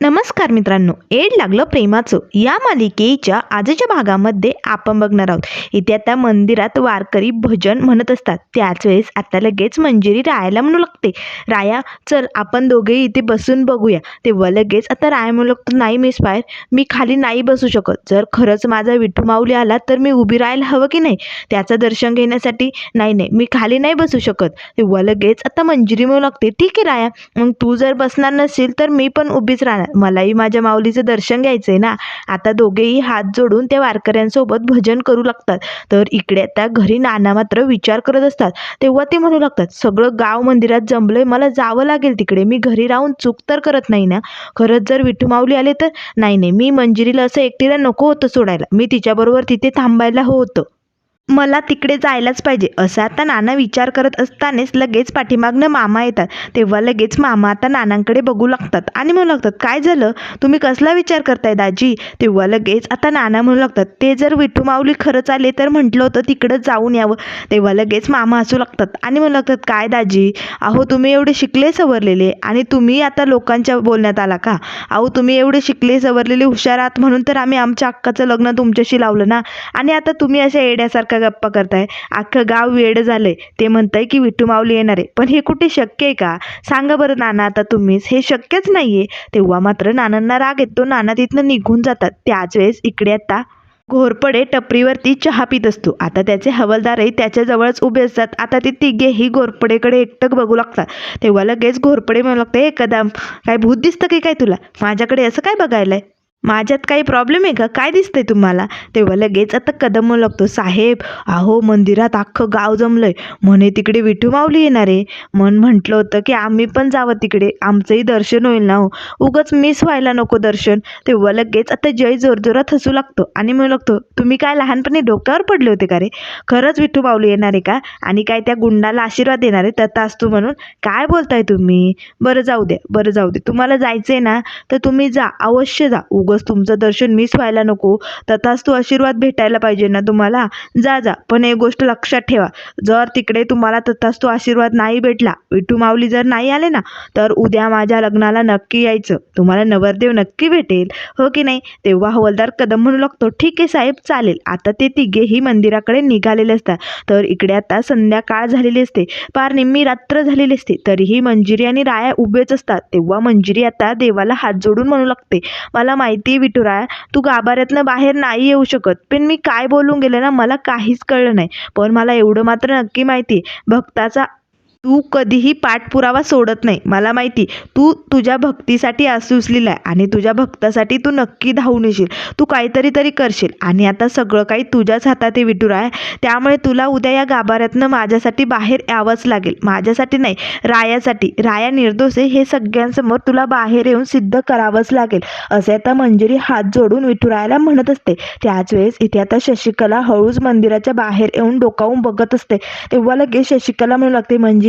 नमस्कार मित्रांनो एड लागलं प्रेमाचं. या मालिकेच्या आजच्या भागामध्ये आपण बघणार आहोत. इथे आता मंदिरात वारकरी भजन म्हणत असतात. त्याच वेळेस आता लगेच मंजिरी रायाला म्हणू लागते. राया चल आपण दोघे इथे बसून बघूया. तेव्हा लगेच आता राया म्हणू लागतो नाही मिस फायर मी खाली नाही बसू शकत. जर खरंच माझा विठू माऊली आला तर मी उभी राहायला हवं की नाही? त्याचं दर्शन घेण्यासाठी नाही नाही मी खाली नाही बसू शकत. तेव्हा लगेच आता मंजिरी म्हणू लागते ठीक आहे राया मग तू जर बसणार नसेल तर मी पण उभीच राहणार. मलाही माझ्या माऊलीचं दर्शन घ्यायचं आहे ना. आता दोघेही हात जोडून त्या वारकऱ्यांसोबत भजन करू लागतात. तर इकडे आता घरी नाना मात्र विचार करत असतात. तेव्हा ते म्हणू लागतात सगळं गाव मंदिरात जमलंय मला जावं लागेल तिकडे. मी घरी राहून चूक तर करत नाही ना. खरंच जर विठू माऊली आले तर? नाही नाही मी मंजिरीला असं एकटीला नको होतं सोडायला. मी तिच्याबरोबर तिथे थांबायला होतं. मला तिकडे जायलाच पाहिजे. असं आता नाना विचार करत असतानाच लगेच पाठीमागनं मामा येतात. तेव्हा लगेच मामा आता नानांकडे बघू लागतात आणि म्हणू लागतात काय झालं? तुम्ही कसला विचार करताय दाजी? तेव्हा लगेच आता नाना म्हणू लागतात ते जर विठू माऊली खरंच आले तर म्हटलं होतं तिकडं जाऊन यावं. तेव्हा लगेच मामा हसू लागतात आणि म्हणू लागतात काय दाजी? अहो तुम्ही एवढे शिकले सवरलेले आणि तुम्ही आता लोकांच्या बोलण्यात आला का? अहो तुम्ही एवढे शिकले सवरलेले हुशार आहात म्हणून तर आम्ही आमच्या अक्काचं लग्न तुमच्याशी लावलं ना? आणि आता तुम्ही अशा येड्यासारखं गप्पा करताय. अख्खं गाव वेड झालंय. ते म्हणताय की विठू माऊली येणार आहे. पण हे कुठे शक्य आहे का? सांगा बरं नाना आता तुम्हीच. हे शक्यच नाहीये. तेव्हा मात्र नानांना राग येतो. नाना तिथनं निघून जातात. त्याच वेळेस इकडे आता घोरपडे टपरीवरती चहा पित असतो. आता त्याचे हवालदारही त्याच्याजवळच उभे असतात. आता ते तिघेही घोरपडेकडे एकटक बघू लागतात. तेव्हा लगेच घोरपडे म्हणू लागते हे कदम काय भूत दिसतं की काय तुला? माझ्याकडे असं काय बघायला आहे माझ्यात काही प्रॉब्लेम आहे का? काय दिसतंय तुम्हाला? तेव्हा लगेच आता कदम लागतो साहेब अहो मंदिरात अख्खं गाव जमलंय. म्हणे तिकडे विठू माऊली येणार आहे. मन म्हटलं होतं की आम्ही पण जावं तिकडे. आमचंही दर्शन होईल ना हो. उगच मिस व्हायला नको दर्शन. तेव्हा लगेच आता जय जोरजोरात हसू लागतो आणि म्हणू लागतो तुम्ही काय लहानपणी डोक्यावर पडले होते का रे? खरंच विठू माऊली येणार आहे का? आणि काय त्या गुंडाला आशीर्वाद देणार आहे? तथा असतो म्हणून काय बोलताय तुम्ही? बरं जाऊ द्या बरं जाऊ दे तुम्हाला जायचं आहे ना तर तुम्ही जा अवश्य जा. उग उगस तुमचं दर्शन मिस व्हायला नको. तथाच तो आशीर्वाद भेटायला पाहिजे ना तुम्हाला? जा जा. पण एक गोष्ट लक्षात ठेवा. जर तिकडे तुम्हाला तथाच तो आशीर्वाद नाही भेटला विठू माऊली जर नाही आले ना तर उद्या माझ्या लग्नाला नक्की यायचं. तुम्हाला नवरदेव नक्की भेटेल. हो की नाही? तेव्हा हवलदार कदम म्हणू लागतो ठीक आहे साहेब चालेल. आता ते तिघेही मंदिराकडे निघालेले असतात. तर इकडे आता संध्याकाळ झालेली असते. पार निम्मी रात्र झालेली असते. तरीही मंजिरी आणि राया उभेच असतात. तेव्हा मंजिरी आता देवाला हात जोडून म्हणू लागते. मला माहिती आहे तू गाभाऱ्यातनं बाहेर नाही येऊ शकत. पण मी काय बोलून गेले ना मला काहीच कळलं नाही. पण मला एवढं मात्र नक्की माहिती भक्ताचा तू कधीही पाठपुरावा सोडत नाही. मला माहिती तू तुझ्या भक्तीसाठी आसूसलेला आहे आणि तुझ्या भक्तासाठी तू नक्की धावून येशील. तू काहीतरी तरी करशील आणि आता सगळं काही तुझ्याच हातात आहे. विठुराय त्यामुळे तुला उद्या या गाभाऱ्यातनं माझ्यासाठी बाहेर यावंच लागेल. माझ्यासाठी नाही रायासाठी. राया निर्दोष आहे हे सगळ्यांसमोर तुला बाहेर येऊन सिद्ध करावंच लागेल. असे आता मंजिरी हात जोडून विठुरायाला म्हणत असते. त्याच वेळेस इथे आता शशिकला हळूच मंदिराच्या बाहेर येऊन डोकावून बघत असते. तेव्हा लगेच शशिकला म्हणू लागते मंजिरी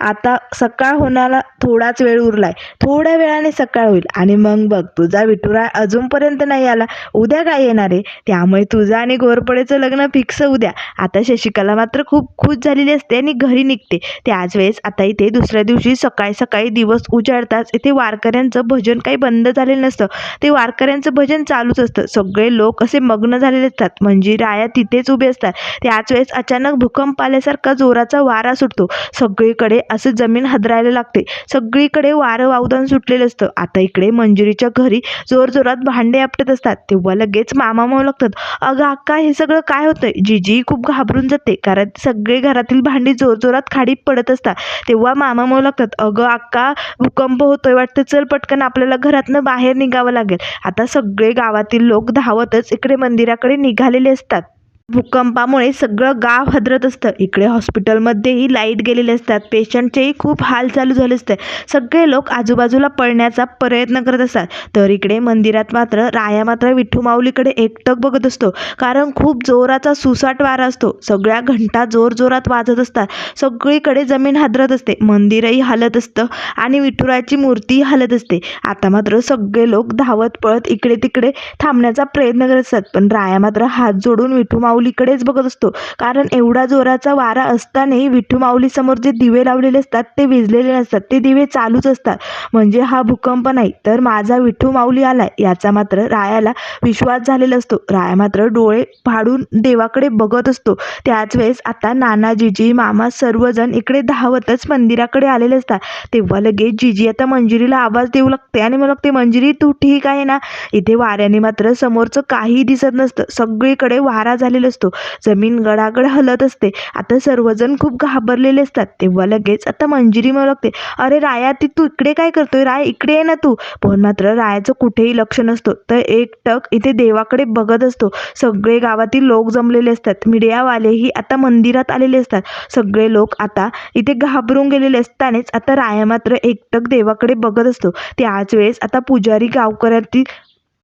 आता सकाळ होण्याला थोडाच वेळ उरलाय. थोड्या वेळाने सकाळ होईल. आणि मग बघ तुझा विठुराय अजूनपर्यंत नाही आला. उद्या काय येणार आहे? त्यामुळे तुझं आणि घोरपडेचं लग्न फिक्स उद्या. आता शशिकला मात्र खूप खुश झालेली असते आणि घरी निघते. त्याच वेळेस आता इथे दुसऱ्या दिवशी सकाळी सकाळी दिवस उजाडताच इथे वारकऱ्यांचं भजन काही बंद झालेलं नसतं. ते वारकऱ्यांचं भजन चालूच असतं. सगळे लोक असे मग्न झालेले असतात. म्हणजे राया तिथेच उभे असतात. त्याच वेळेस अचानक भूकंप आल्यासारखा जोराचा वारा सुटतो. सग सगळीकडे असं जमीन हादरायला लागते. सगळीकडे वारं वावदान सुटलेलं असतं. आता इकडे मंजुरीच्या घरी जोरजोरात भांडे आपटत असतात. तेव्हा लगेच मामा माव लागतात. अगं अक्का हे सगळं काय होतंय? जिजी खूप घाबरून जाते. कारण सगळे घरातील भांडी जोरजोरात खाडीत पडत असतात. तेव्हा मामा माव लागतात. अगं अक्का भूकंप होतोय वाटतं. चल पटकन आपल्याला घरातनं बाहेर निघावं लागेल. आता सगळे गावातील लोक धावतच इकडे मंदिराकडे निघालेले असतात. भूकंपामुळे सगळं गाव हादरत असतं. इकडे हॉस्पिटलमध्येही लाइट गेलेले असतात. पेशंटचेही खूप हाल चालू झाले असते. सगळे लोक आजूबाजूला पळण्याचा प्रयत्न करत असतात. तर इकडे मंदिरात मात्र राया मात्र विठ्ठू माऊलीकडे एकटक बघत असतो. कारण खूप जोराचा सुसाट वारा असतो. सगळ्या घंटा जोर जोरात वाजत असतात. सगळीकडे जमीन हादरत असते. मंदिरही हलत असतं आणि विठुराची मूर्तीही हलत असते. आता मात्र सगळे लोक धावत पळत इकडे तिकडे थांबण्याचा प्रयत्न करत असतात. पण राया मात्र हात जोडून विठू माऊली माऊलीकडेच बघत असतो. कारण एवढा जोराचा वारा असतानाही विठू माऊलीसमोर जे दिवे लावलेले असतात ते विजलेले नसतात. ते दिवे चालूच असतात. म्हणजे हा भूकंप नाही तर माझा विठू माऊली आलाय याचा मात्र रायाला विश्वास झालेला असतो. राया मात्र डोळे फाडून देवाकडे बघत असतो. त्याच वेळेस आता नानाजीजी मामा सर्वजण इकडे धावतच मंदिराकडे आलेले असतात. तेव्हा लगेच जिजी आता मंजिरीला आवाज देऊ लागते आणि मग ते मंजिरी तू ठीक आहे ना? इथे वाऱ्याने मात्र समोरचं काही दिसत नसतं. सगळीकडे वारा झालेला असतो. जमीन गडागड हलत असते. आता सर्वजण खूप घाबरलेले असतात. तेव्हा लगेच आता मंजिरी म्हणू लागते. अरे राया ती तू इकडे काय करतोय? राय इकडे आहे ना तू. पण मात्र रायाचं कुठेही लक्ष नसतो. तर एकटक इथे देवाकडे बघत असतो. सगळे गावातील लोक जमलेले असतात. मीडियावालेही आता मंदिरात आलेले असतात. सगळे लोक आता इथे घाबरून गेलेले असतानाच आता राया मात्र एकटक देवाकडे बघत असतो. त्याच वेळेस आता पुजारी गावकऱ्यातील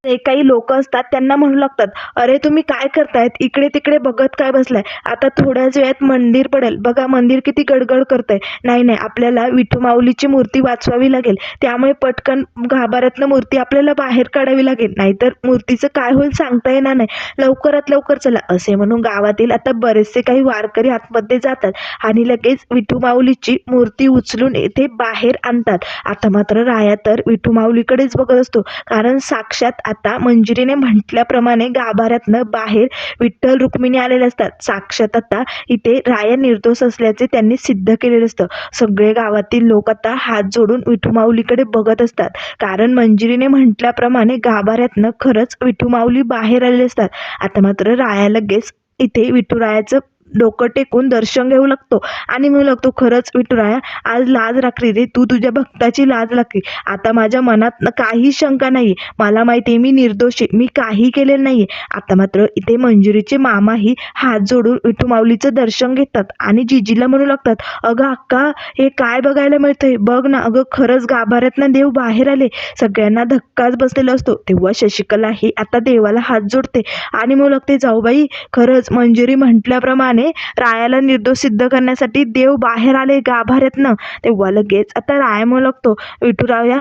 जे काही लोक असतात त्यांना म्हणू लागतात अरे तुम्ही काय करतायत? इकडे तिकडे बघत काय बसलाय? आता थोड्याच वेळात मंदिर पडेल. बघा मंदिर किती गडगड करतंय. नाही नाही आपल्याला विठू माऊलीची मूर्ती वाचवावी लागेल. त्यामुळे पटकन गाभाऱ्यातनं मूर्ती आपल्याला बाहेर काढावी लागेल. नाहीतर मूर्तीचं काय होईल सांगता येणार नाही. लवकरात लवकर चला. असे म्हणून गावातील आता बरेचसे काही वारकरी आतमध्ये जातात आणि लगेच विठू माऊलीची मूर्ती उचलून येथे बाहेर आणतात. आता मात्र राया तर विठू माऊलीकडेच बघत असतो. कारण साक्षात आता मंजिरीने म्हटल्याप्रमाणे गाभाऱ्यातनं बाहेर विठ्ठल रुक्मिणी आलेले असतात. साक्षात आता इथे राया निर्दोष असल्याचे त्यांनी सिद्ध केलेलं असतं. सगळे गावातील लोक आता हात जोडून विठुमाऊलीकडे बघत असतात. कारण मंजिरीने म्हटल्याप्रमाणे गाभाऱ्यातनं खरंच विठुमाऊली बाहेर आलेले असतात. आता मात्र राया लगेच इथे विठुरायाचं डोकं टेकून दर्शन घेऊ लागतो. आणि म्हणू लागतो खरंच विठुराया आज लाज राखली रे. तू तुझ्या भक्ताची लाज राखली. आता माझ्या मनात काही शंका नाही मला माहिती आहे मी निर्दोष आहे. मी काही केलेलं नाही आता मात्र इथे मंजुरीचे मामाही हात जोडून विठू माऊलीचं दर्शन घेतात आणि जिजीला म्हणू लागतात अगं अक्का हे काय बघायला मिळतंय? बघ ना अगं खरंच गाभाऱ्यातनं देव बाहेर आले. सगळ्यांना धक्काच बसलेला असतो. तेव्हा शशिकला ही आता देवाला हात जोडते आणि म्हणू लागते जाऊबाई खरंच मंजुरी म्हटल्याप्रमाणे रायाला निर्दोष सिद्ध करण्यासाठी देव बाहेर आले गाभाऱ्यातनं तेव्हा लगेच आता राया म्हणू लागतो विठुराया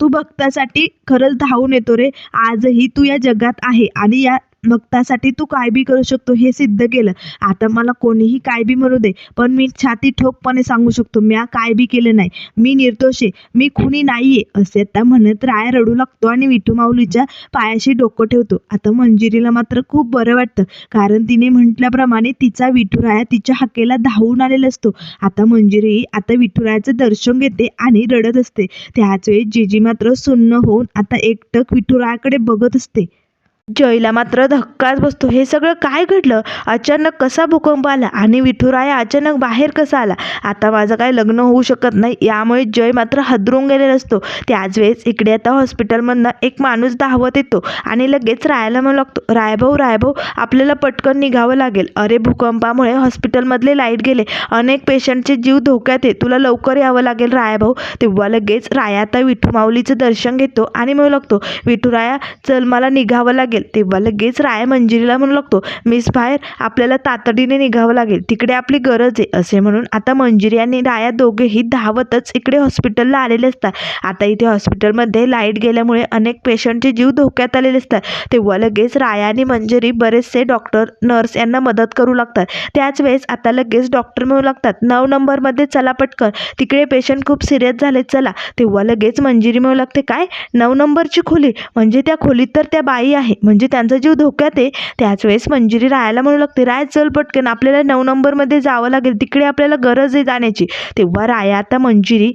तू भक्तासाठी खरंच धावून येतो रे. आजही तू या जगात आहे आणि या मग त्यासाठी तू काय बी करू शकतो हे सिद्ध केलं. आता मला कोणीही काय बी म्हणू दे पण मी छाती ठोकपणे सांगू शकतो मी काय बी केलं नाही. मी निर्दोष आहे मी खुनी नाहीये असे आता म्हणत राया रडू लागतो आणि विठू माऊलीच्या पायाशी डोकं ठेवतो. आता मंजिरीला मात्र खूप बरं वाटतं कारण तिने म्हटल्याप्रमाणे तिचा विठुराया तिच्या हाकेला धावून आलेला असतो. आता मंजिरी आता विठुरायाचं दर्शन घेते आणि रडत असते. त्याच वेळी जेजी मात्र सुन्न होऊन आता एकटक विठुरायाकडे बघत असते. जयला मात्र धक्काच बसतो. हे सगळं काय घडलं? अचानक कसा भूकंप आला? आणि विठुराया अचानक बाहेर कसा आला? आता माझं काय लग्न होऊ शकत नाही यामुळे जय मात्र हदरून गेलेला असतो. त्याच वेळेस इकडे आता हॉस्पिटलमधनं एक माणूस धावत येतो आणि लगेच रायाला म्हणू लागतो रायभाऊ रायभाऊ आपल्याला पटकन निघावं लागेल. अरे भूकंपामुळे हॉस्पिटलमधले लाइट गेले. अनेक पेशंटचे जीव धोक्यात आहे. तुला लवकर यावं लागेल रायाभाऊ. तेव्हा लगेच राया आता विठू माऊलीचं दर्शन घेतो आणि म्हणू लागतो विठुराया चल मला निघावं लागेल. लागेल. तेव्हा लगेच राया मंजिरीला म्हणू लागतो मिस बाहेर आपल्याला तातडीने निघावं लागेल. तिकडे आपली गरज आहे असे म्हणून आता मंजिरी आणि राया दोघेही धावतच इकडे हॉस्पिटलला आलेले असतात. आता इथे हॉस्पिटलमध्ये लाइट गेल्यामुळे अनेक पेशंटचे जीव धोक्यात आलेले असतात. तेव्हा लगेच राया आणि मंजिरी बरेचसे डॉक्टर नर्स यांना मदत करू लागतात. त्याच वेळेस आता लगेच डॉक्टर मिळू लागतात नऊ नंबरमध्ये चला पटकन. तिकडे पेशंट खूप सिरियस झाले चला. तेव्हा लगेच मंजिरी मिळू लागते काय? नऊ नंबरची खोली? म्हणजे त्या खोलीत तर त्या बाई आहे. म्हणजे त्यांचा जीव धोक्यात आहे. त्याच वेळेस मंजिरी रायाला म्हणू लागते. राय चल पटकन. आपल्याला नऊ नंबरमध्ये जावं लागेल. तिकडे आपल्याला गरज आहे जाण्याची. तेव्हा राया आता मंजिरी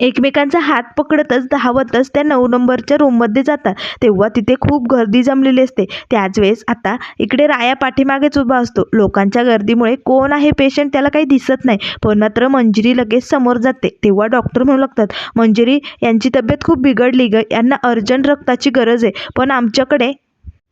एकमेकांचा हात पकडतच धावतच त्या नऊ नंबरच्या रूममध्ये जातात. तेव्हा तिथे खूप गर्दी जमलेली असते. त्याच वेळेस आता इकडे राया पाठीमागेच उभा असतो. लोकांच्या गर्दीमुळे कोण आहे पेशंट त्याला काही दिसत नाही. पण मात्र मंजिरी लगेच समोर जाते. तेव्हा डॉक्टर म्हणू लागतात मंजिरी यांची तब्येत खूप बिघडली ग. यांना अर्जंट रक्ताची गरज आहे. पण आमच्याकडे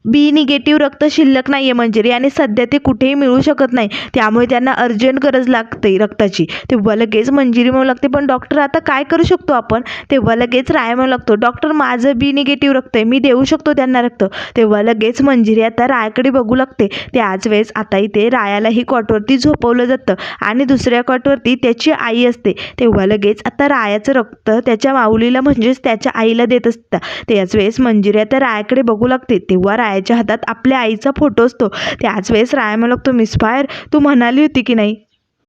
बी निगेटिव्ह रक्त शिल्लक नाही आहे मंजिरी म्हणजे. आणि सध्या ते कुठेही मिळू शकत नाही. त्यामुळे त्यांना अर्जंट गरज लागते रक्ताची. तेव्हा लगेच मंजिरी म्हणू लागते. पण डॉक्टर आता काय करू शकतो आपण? तेव्हा लगेच राय म्हणू लागतो. डॉक्टर माझं बी निगेटिव्ह रक्त आहे. मी देऊ शकतो त्यांना रक्त. तेव्हा लगेच मंजिरी आता रायाकडे बघू लागते. त्याच वेळेस आता इथे रायालाही कॉटवरती झोपवलं जातं. आणि दुसऱ्या कॉटवरती त्याची आई असते. तेव्हा लगेच आता रायाचं रक्त त्याच्या माऊलीला म्हणजेच त्याच्या आईला देत असतं त्याच वेळेस मंजिरी आता रायाकडे बघू लागते. तेव्हा राया रायाच्या हातात आपल्या आईचा फोटो असतो. त्याच वेळेस राया मला लागतो मिसफायर तू म्हणाली होती की नाही?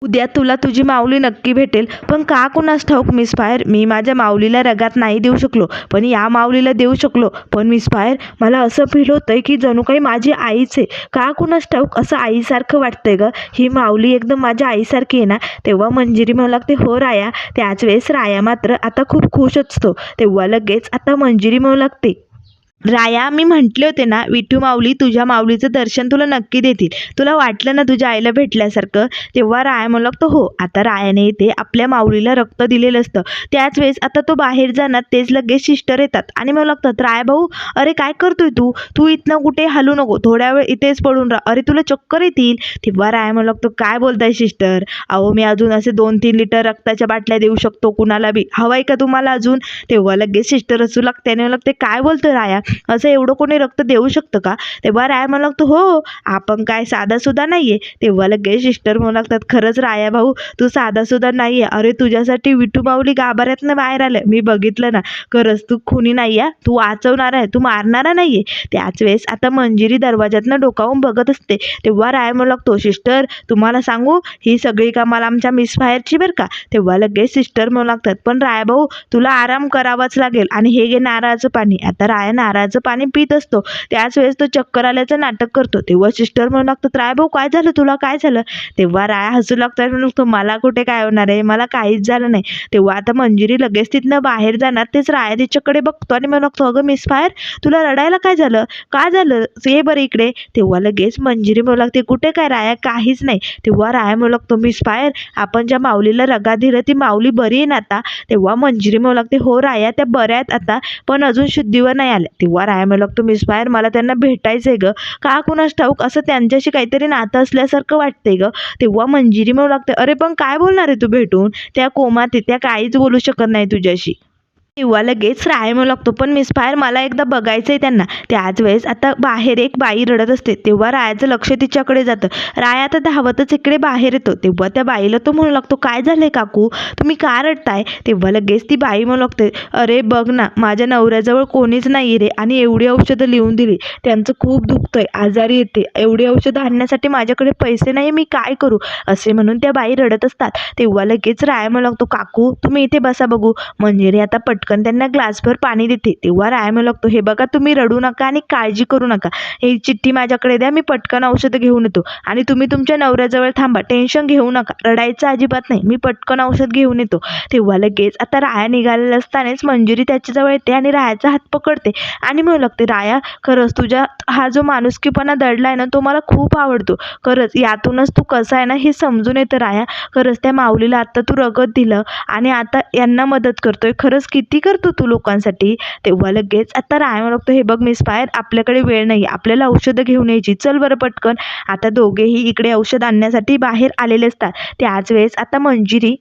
उद्या तुला तुझी माऊली नक्की भेटेल. पण का कुणास ठाऊक मिस फायर मी माझ्या माऊलीला रगात नाही देऊ शकलो. पण या माऊलीला देऊ शकलो. पण मिस फायर मला असं फील होतंय की जणू काही माझी आईच आहे. का कुणास ठाऊक असं आईसारखं वाटतंय ग? ही माऊली एकदम माझ्या आईसारखी आहे ना? तेव्हा मंजिरी म्हणू लागते हो राया. त्याच वेळेस राया मात्र आता खूप खुश असतो. तेव्हा लगेच आता मंजिरी म्हणू लागते राया मी म्हटले होते ना विठू माऊली तुझ्या माऊलीचं दर्शन तुला नक्की देतील. तुला वाटलं ना तुझ्या आईला भेटल्यासारखं? तेव्हा राया म्हणू लागतो हो आता रायाने इथे आपल्या माऊलीला रक्त दिलेलं असतं. त्याच वेळेस आता तो बाहेर जाणार तेच लगेच सिस्टर येतात. आणि म्हणू लागतात राया भाऊ अरे काय करतोय तू? तू इथनं कुठे हलू नको थोड्या वेळ इथेच पडून राह. अरे तुला चक्कर येतील. तेव्हा राया म्हणू लागतो काय बोलताय सिस्टर? अहो मी अजून असे दोन तीन लिटर रक्ताच्या बाटल्या देऊ शकतो कुणाला बी. हवाय का तुम्हाला अजून? तेव्हा लगेच सिस्टर असू लागते आणि म्हणू लागते काय बोलतो राया? असं एवढं कोणी रक्त देऊ शकतं का? तेव्हा राया म्हणू लागतो हो आपण काय साधा सुद्धा नाहीये. तेव्हा लगेच सिस्टर म्हणू लागतात खरंच राया भाऊ तू साधा सुद्धा नाहीये. अरे तुझ्यासाठी विठू माऊली गाभाऱ्यातनं बाहेर आलं मी बघितलं ना खरंच तू खुनी नाही आहे तू वाचवणार आहे. तू मारणारा नाहीये. त्याच वेळेस आता मंजिरी दरवाज्यातनं डोकावून बघत असते. तेव्हा राय म्हणू लागतो सिस्टर तुम्हाला सांगू ही सगळी कामाला आमच्या मिस फायरची बरं का? तेव्हा लगेच सिस्टर म्हणू लागतात पण राया भाऊ तुला आराम करावाच लागेल आणि हे घे नारळाचं पाणी. आता राया नारळाचं पाणी पित असतो. त्याच वेळेस तो चक्कर आल्याचं नाटक करतो. तेव्हा सिस्टर म्हणू लागतात राय भाऊ काय झालं तुला? काय झालं? तेव्हा राया हसू लागतात म्हणून लागतो मला कुठे काय होणार आहे? मला काहीच झालं नाही. तेव्हा आता मंजिरी लगेच तिथनं बाहेर जाणार. तेच राया तिच्याकडे बघतो आणि म्हणू लागतो अगं मिस फायर तुला रडायला काय झालं? काय झालं? ये बरं इकडे. तेव्हा लगेच मंजिरी म्हणू लागते कुठे काय राया? काहीच नाही. तेव्हा राया म्हणू लागतो मिस फायर आपण ज्या माऊलीला रगा दिलं ती माऊली बरी आहे ना आता? तेव्हा मंजिरी म्हणू लागते हो राया त्या बऱ्या आहेत आता पण अजून शुद्धीवर नाही आल्या. तेव्हा राया म्हणू लागतो मिस फायर मला त्यांना भेटायचं आहे ग. का कुणास ठाऊक? असं त्यांच्याशी काहीतरी नातं असल्यासारखं वाटतंय ग. तेव्हा मंजिरी म्हणू लागते. अरे पण काय बोलणार आहे तू भेटून? त्या कोमात आहे, त्या काहीच बोलू शकत नाही तुझ्याशी. तेव्हा लगेच राय म्हणू लागतो. पण मिस फायर मला एकदा बघायचं आहे त्यांना. त्याच वेळेस आता बाहेर एक बाई रडत असते. तेव्हा रायाचं लक्ष तिच्याकडे जातं. राय आता धावतच इकडे बाहेर येतो. तेव्हा त्या बाईला तो म्हणू लागतो काय झालंय काकू? तुम्ही का रडताय? तेव्हा लगेच ती बाई म्हणू लागते अरे बघ ना माझ्या नवऱ्याजवळ कोणीच नाही रे आणि एवढी औषधं लिहून दिली. त्यांचं खूप दुखतंय आजारी येते. एवढी औषधं आणण्यासाठी माझ्याकडे पैसे नाही मी काय करू? असे म्हणून त्या बाई रडत असतात. तेव्हा लगेच राय म्हणू लागतो काकू तुम्ही इथे बसा बघू. म्हणजे मंजिरी आता पटकन त्यांना ग्लासभर पाणी देते. तेव्हा राय म्हणू लागतो हे बघा तुम्ही रडू नका आणि काळजी करू नका. ही चिठ्ठी माझ्याकडे द्या मी पटकन औषधं घेऊन येतो. आणि तुम्ही तुमच्या नवऱ्याजवळ थांबा टेन्शन घेऊ नका. रडायचं अजिबात नाही. मी पटकन औषध घेऊन येतो. तेव्हा लगेच आता राया निघालेलं असतानाच मंजुरी त्याच्याजवळ येते आणि रायाचा हात पकडते. आणि म्हणू लागते राया खरंच तुझ्या हा जो माणुसकीपणा दडला आहे ना तो मला खूप आवडतो. खरंच यातूनच तू कसा आहे ना हे समजून येतं राया. खरंच त्या माऊलीला आत्ता तू रगत दिलं आणि आता यांना मदत करतोय. खरंच किती करतो तू लोकांसाठी. तेव्हा लगेच आता राय लागतो हे बघ मिस फायर आपल्याकडे वेळ नाही आपल्याला औषधं घेऊन यायची. चल बरं पटकन. आता दोघेही इकडे औषध आणण्यासाठी बाहेर आलेले असतात. त्याच वेळेस आता मंजिरी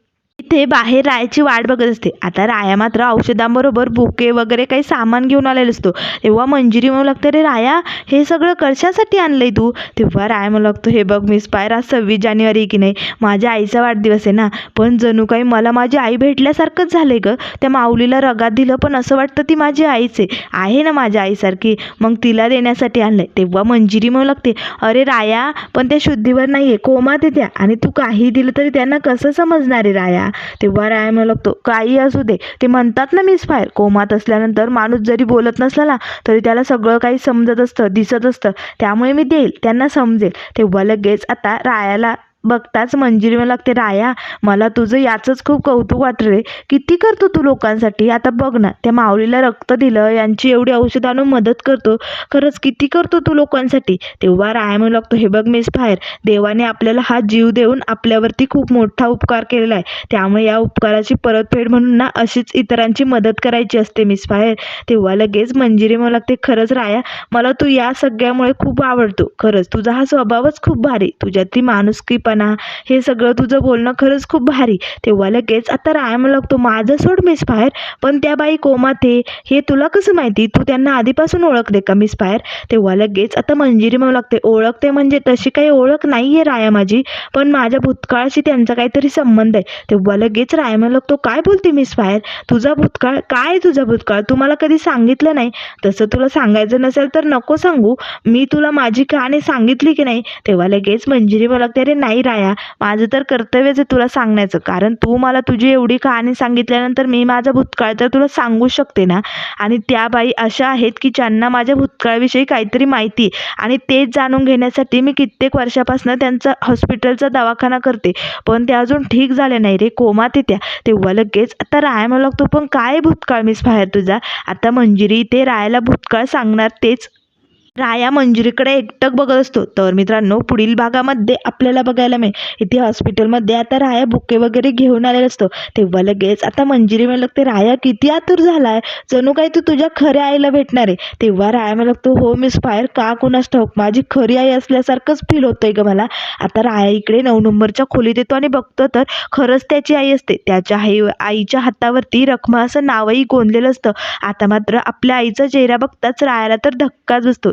इथे बाहेर रायाची वाट बघत असते. आता राया मात्र औषधांबरोबर बुके वगैरे काही सामान घेऊन आलेला असतो. तेव्हा मंजिरी म्हणू लागते रे राया हे सगळं कशासाठी आणलंय तू? तेव्हा राया म्हणू लागतो हे बघ मिस पायर आज सव्वीस जानेवारी की नाही? माझ्या आईचा वाढदिवस आहे ना? पण जणू काही मला माझी आई भेटल्यासारखंच झालं आहे ग. त्या माऊलीला रगात दिलं पण असं वाटतं ती माझी आईच आहे. आहे ना माझ्या आईसारखी. मग तिला देण्यासाठी आणलंय. तेव्हा मंजिरी म्हणू लागते अरे राया पण त्या शुद्धीवर नाही आहे कोमात आहे त्या. आणि तू काही दिलं तरी त्यांना कसं समजणार आहे राया? तेव्हा राया लागतो काही असू दे. ते म्हणतात ना मिस फायर कोमात असल्यानंतर माणूस जरी बोलत नसला ना तरी त्याला सगळं काही समजत असतं दिसत असतं. त्यामुळे मी देईल त्यांना समजेल. तेव्हा लगेच आता रायाला बघताच मंजिरी मला लागते राया मला तुझं याचंच खूप कौतुक वाटलं रे किती करतो तू लोकांसाठी? आता बघ ना त्या माऊलीला रक्त दिलं यांची एवढी औषधं आणून मदत करतो. खरंच किती करतो तू लोकांसाठी? तेव्हा राया म्हणू लागतो हे बघ मिस फायर देवाने आपल्याला हा जीव देऊन आपल्यावरती खूप मोठा उपकार केलेला आहे. त्यामुळे या उपकाराची परतफेड म्हणून ना अशीच इतरांची मदत करायची असते मिस फायर. तेव्हा लगेच मंजिरी म्हणू लागते खरंच राया मला तू या सगळ्यामुळे खूप आवडतो. खरंच तुझा हा स्वभावच खूप भारी. तुझ्यातली माणुसकी प्रामाणिकपणा हे सगळं तुझं बोलणं खरंच खूप भारी. तेव्हा लगेच आता राया लागतो माझं सोड मिस फायर पण त्या बाई कोमात आहे हे तुला कसं माहिती? तू त्यांना आधीपासून ओळखते का मिस फायर? तेव्हा लगेच आता मंजिरी म्हणू लागते ओळखते म्हणजे तशी काही ओळख नाही आहे राया माझी पण माझ्या भूतकाळाशी त्यांचा काहीतरी संबंध आहे. तेव्हा लगेच राया म्हणू लागतो काय बोलते मिस फायर? तुझा भूतकाळ काय तुझा भूतकाळ? तू मला कधी सांगितलं नाही. तसं तुला सांगायचं नसेल तर नको सांगू. मी तुला माझी कहाणी सांगितली की नाही? तेव्हा लगेच मंजिरी मला लागते अरे नाही राया. माझं तर कर्तव्यच आहे तुला सांगण्याचं. कारण तू मला तुझी एवढी कहाणी सांगितल्यानंतर मी माझा भूतकाळ तर तुला सांगू शकते ना? आणि त्या बाई अशा आहेत की ज्यांना माझ्या भूतकाळाविषयी काहीतरी माहिती आणि तेच जाणून घेण्यासाठी मी कित्येक वर्षापासून त्यांचा हॉस्पिटलचा दवाखाना करते. पण त्या अजून ठीक झाल्या नाही रे. कोमात येत्या. तेव्हा लगेच आता राया मला लागतो. पण काय भूतकाळ मिस बाहेर तुझा? आता मंजिरी ते रायाला भूतकाळ सांगणार तेच. राया मंजिरीकडे एकटक बघत असतो. तर मित्रांनो पुढील भागामध्ये आपल्याला बघायला मिळेल. इथे हॉस्पिटलमध्ये आता राया बुके वगैरे घेऊन आलेला असतो. तेव्हा लगेच आता मंजिरी मला लागते राया किती आतुर झाला आहे जणू काही तू तुझ्या खऱ्या आईला भेटणार आहे. तेव्हा राया मला लागतो हो मिस फायर का कोणास ठाऊक? माझी खरी आई असल्यासारखंच फील होतंय ग मला. आता राया इकडे नऊ नंबरच्या खोलीत येतो आणि बघतो तर खरंच त्याची आई असते. त्याच्या आई आईच्या हातावरती रखमा असं नावही गोंदलेलं असतं. आता मात्र आपल्या आईचा चेहरा बघताच रायाला तर धक्काच बसतो.